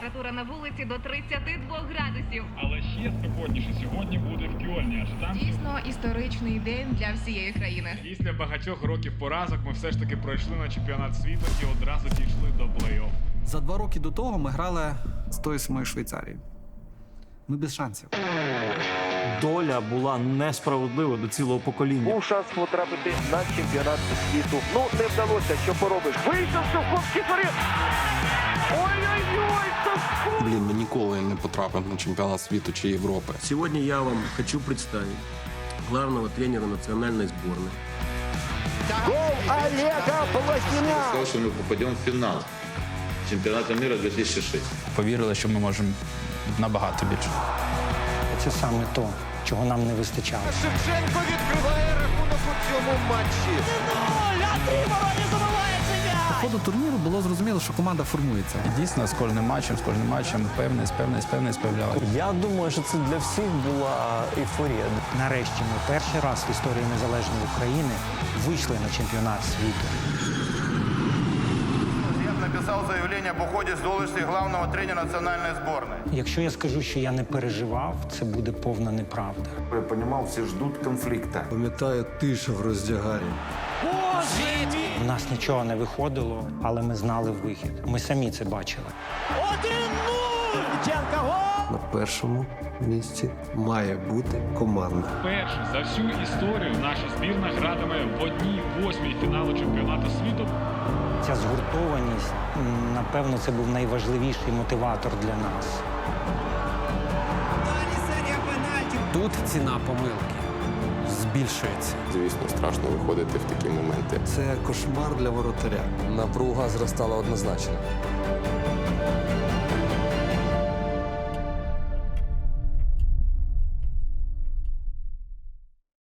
Температура на вулиці до 32 градусів. Але ще спекотніше сьогодні буде в Кьольні, аж там Дійсно історичний день для всієї країни. після багатьох років поразок ми все ж таки пройшли на чемпіонат світу і одразу дійшли до плей-офф. За два роки до того ми грали з тою самою Швейцарією. Ми без шансів. Доля була несправедлива до цілого покоління. Був шанс потрапити на чемпіонат світу. Ну, не вдалося, що поробиш. Вийшов Сухов кіперів. Ой-ой-ой! Блін, ми ніколи не потрапимо на чемпіонат світу чи Європи. Сегодня я вам хочу представить главного тренера национальной сборной. Гол Олега Полосніна! сказал, что мы попадем в финал чемпионата мира 2006. повірили, що ми можемо набагато більше. Це саме то, чого нам не вистачало. Шевченко відкриває рахунок у цьому матчі. По ходу турніру було зрозуміло, що команда формується. І дійсно з кожним матчем, з кожним матчем певний, певний, певний справлялися. Я думаю, що це для всіх була ейфорія. Нарешті ми перший раз в історії незалежної України вийшли на чемпіонат світу. Я написал заявление об уходе с должности главного тренера национальной сборной. Якщо я скажу, що я не переживав, це буде повна неправда. Я розумів, всі ждуть конфлікту. Пам'ятаю тиша в роздягарі. У нас нічого не виходило, але ми знали вихід. Ми самі це бачили. Один На першому місці має бути команда. Перше за всю історію наша збірна гратиме в одній восьмій фіналу чемпіонату світу. Ця згуртованість, напевно, це був найважливіший мотиватор для нас. Тут ціна помилки збільшується. Звісно, страшно виходити в такі моменти. Це кошмар для воротаря. Напруга зростала однозначно.